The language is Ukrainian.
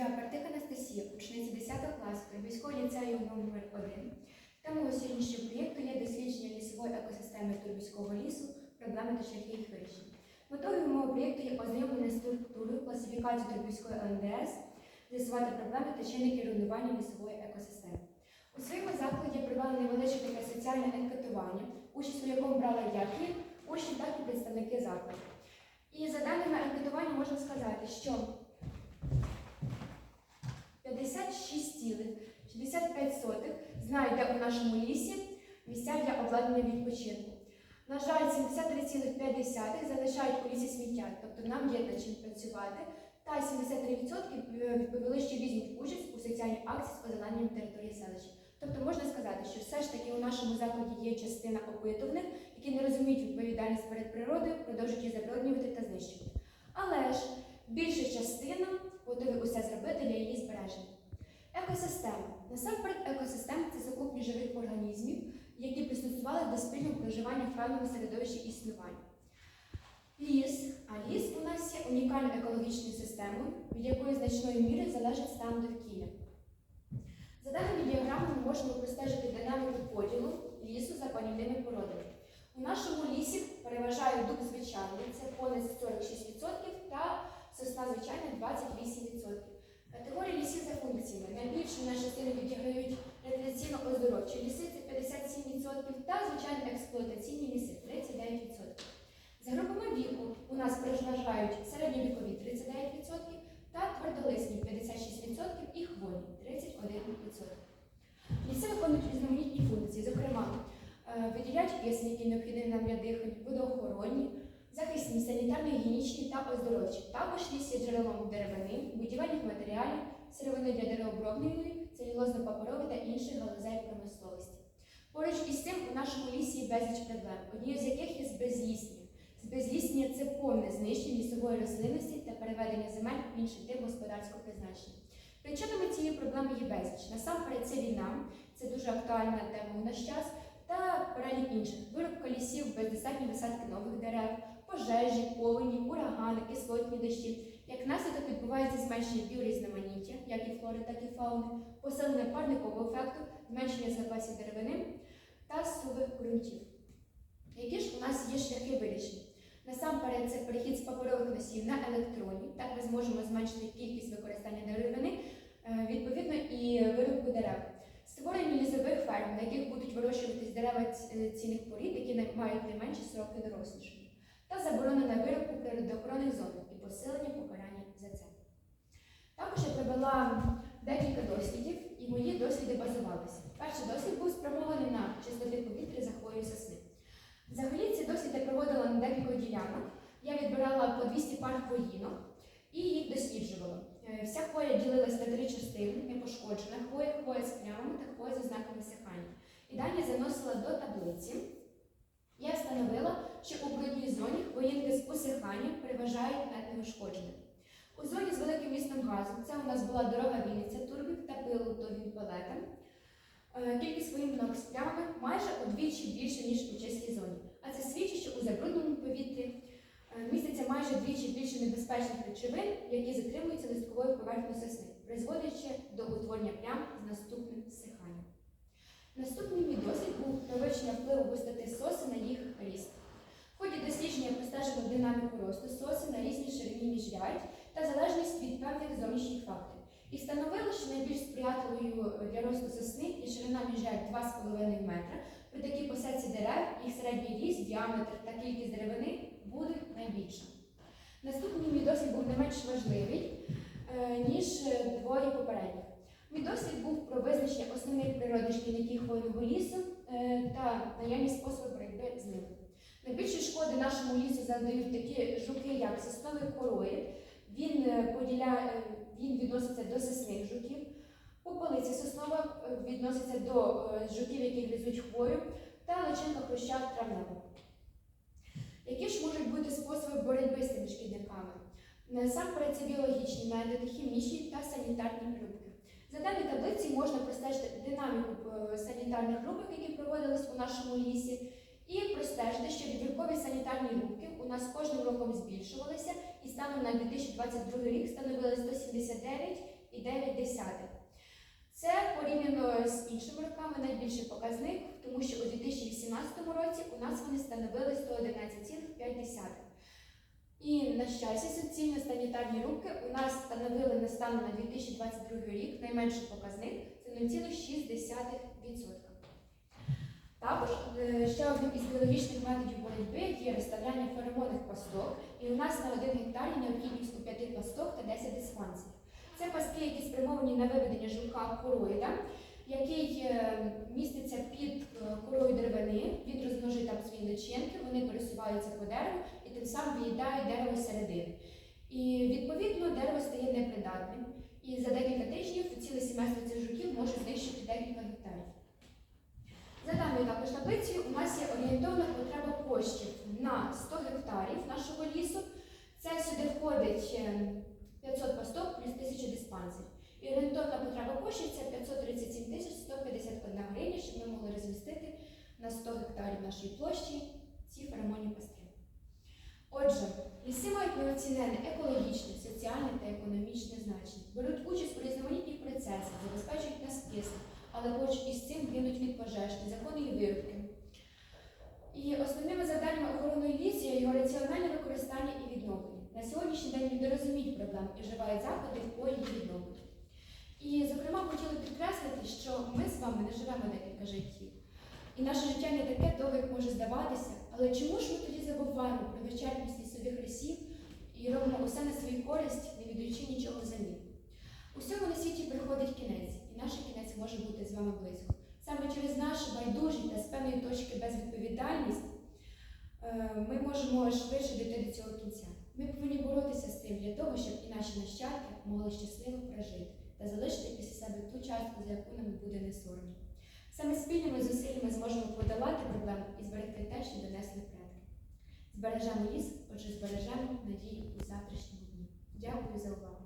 Я Партик Анастасія, учениця 10 класу Турбійського ліцею номер 1 Темою сьогоднішнього проєкту є дослідження лісової екосистеми Турбійського лісу, проблеми та шляхи їх вирішення. Метою мого проєкту є ознайомлення структурою, класифікацією Турбійської ЛНДС, з'ясувати проблеми та чинники руйнування лісової екосистеми. У своєму закладі я провела невеличке таке соціальне анкетування, участь у якому брала як учні, так і представники закладу. І за даними анкетування можна сказати, що 56,65 знають, у нашому лісі місця для обладнання відпочинку. На жаль, 73,5 залишають у лісі сміття, тобто нам є над чим працювати. Та 73% відповіли, що візьмуть участь у соціальній акції з озелененням території селища. Тобто можна сказати, що все ж таки у нашому закладі є частина опитуваних, які не розуміють відповідальність перед природою, продовжують її забруднювати та знищувати. Але ж більша частина готові усе зробити для її збереження. Екосистема. Насамперед, екосистема це сукупність живих організмів, які пристосували до спільного проживання в певному середовищі існування. Ліс, а ліс у нас є унікальною екологічною системою, від якої значною мірою залежить стан довкілля. За даними діаграми ми можемо простежити динаміку поділу лісу за панівними породами. У нашому лісі переважає дуб звичайний, це понад 46%, та сосна звичайна 28%. Категорії лісів за функціями. Найбільшу нашу частину відіграють рекреаційно-оздоровчі ліси це 57% та звичайно експлуатаційні ліси 39%. За групами віку у нас переважають середньовікові 39% та твердолисні 56% і хвойні 31%. Ліси виконують різноманітні функції, зокрема, е, виділяють кисень, який необхідний нам для дихання, водоохоронні, санітарно-гігієнічні та оздоровчі. Також ліс є джерелом деревини, будівельних матеріалів, сировини для деревообробної, целюлозно-паперової та інших галузей промисловості. Поруч із цим у нашому лісі є безліч проблем, однією з яких є безлісні. Збезліснення це повне знищення лісової рослинності та переведення земель в інший тип господарського призначення. Причинами цієї проблеми є безліч. Насамперед, це війна, це дуже актуальна тема у наш час, та перелік інших вирубка лісів, бездостатні висадки нових дерев, пожежі, повені, урагани, кислотні дощі. Як наслідок відбувається зменшення біорізноманіття, як і флори, так і фауни, посилення парникового ефекту, зменшення запасів деревини та сувих ґрунтів. Які ж у нас є шляхи вирішення? Насамперед, це перехід з паперових носіїв на електронні. Так ми зможемо зменшити кількість використання деревини, е, відповідно, і вирубку дерев. Створення лісових ферм, на яких будуть вирощуватись дерева цінних порід, які мають не менші сроки дорослішання. Та заборона на вирубку в природоохоронних зонах і посилення покарання за це. Також я провела декілька дослідів, і мої досліди базувалися. Перший дослід був спрямований на чистоти повітря за хвою сосни. Взагалі ці досліди проводила на декілька ділянок. Я відбирала по 200 пар хвоїнок і їх досліджувала. Е, Вся хвоя ділилась на три частини: непошкоджена хвоя, хвоя з плямами та хвоя з ознаками висихання. І далі заносила до таблиці. Що у брудній зоні хвоїнки з усиханням переважають над неушкодженими. У зоні з великим містом газу це у нас була дорога Вінниця Турбів та пилу до Вінпалета. Е, Кількість воїнок з плямами майже удвічі більше, ніж у чистій зоні. А це свідчить, що у забрудненому повітрі е, міститься майже вдвічі більше небезпечних речовин, які затримуються листковою поверхнею сосни, призводячи до утворення плям з наступним зсиханням. Наступний мій досвід був вивчення впливу густоти соси на їх ріст. Простежила динаміку росту соси на різній ширині міжрядь та залежність від певних зовнішніх факторів. І встановила, що найбільш сприятливою для росту сосни є ширина міжрядь 2,5 метра. При такій посадці дерев їх середній ріст, діаметр та кількість деревини будуть найбільша. Наступний мій досвід був не менш важливий, е, ніж двоє попередніх. Мій досвід був про визначення основних природних шкідників хвойного лісу е, та наявність способу боротьби з ними. Найбільші шкоди нашому лісу задають такі жуки, як сосновий хороїд. Він е, е, він відноситься до сосних жуків. Попелиця соснова е, відноситься до жуків, які гризуть хвою, та личинка хруща травневого. Які ж можуть бути способи боротьби з цими шкідниками? Насамперед це біологічні методи, хімічні та санітарні рубки. За даною таблиці можна простежити динаміку санітарних рубок, які проводились у нашому лісі, і простежити, що відбіркові санітарні рубки у нас кожним роком збільшувалися і станом на 2022 рік становили 179 3,9. Це порівняно з іншими роками найбільший показник, тому що у 2018 році у нас вони становили 111,5. І, на щастя, суцільні санітарні рубки у нас становили на станом на 2022 рік найменший показник це 0,6%. Також е, ще одним із біологічних методів боротьби є розставляння феромонних пасток, і у нас на один гектар є необхідність у 5 пасток та 10 диспансерів. Це пастки, які спрямовані на виведення жука короїда, який е, міститься під е, корою деревини, він розмножує там свої личинки, вони пересуваються по дереву і тим самим виїдає дерево середини. І відповідно дерево стає непридатним. І за декілька тижнів ціле сімейство цих жуків може знищити декілька гектарів. За даною також таблицею у нас є орієнтовна потреба коштів на 100 гектарів нашого лісу. Це сюди входить е, 500 пасток плюс 1000 диспансерів. І орієнтовна потреба коштів це 537 тисяч 151 гривня, щоб ми могли розмістити на 100 гектарів нашої площі ці феромонні пастки. Отже, ліси мають неоцінене екологічне, соціальне та економічне значення, беруть участь у різноманітних процесах, забезпечують нас киснем, але поруч із цим гинуть від пожеж, незаконної вирубки. І основними завданнями охорони лісу є його раціональне використання і відновлення. На сьогоднішній день люди розуміють проблему і вживають заходи полі їх відновлення. І, зокрема, хотіли підкреслити, що ми з вами не живемо декілька життів. І наше життя не таке довге, як може здаватися. Але чому ж ми тоді забуваємо про вичерпність лісових лісів і робимо усе на свою користь, не віддаючи нічого взамін? Усьому на світі приходить кінець, і наш кінець може бути вами близько. Саме через нашу байдужість та з певної точки безвідповідальність е, ми можемо швидше дійти до цього кінця. Ми повинні боротися з цим для того, щоб і наші нащадки могли щасливо прожити та залишити після себе ту частку, за яку нам буде не соромно. Саме спільними зусиллями зможемо подолати проблему і зберегти те, що донесли предки. Збережемо ліс, отже, збережемо надію у завтрашньому дні. Дякую за увагу.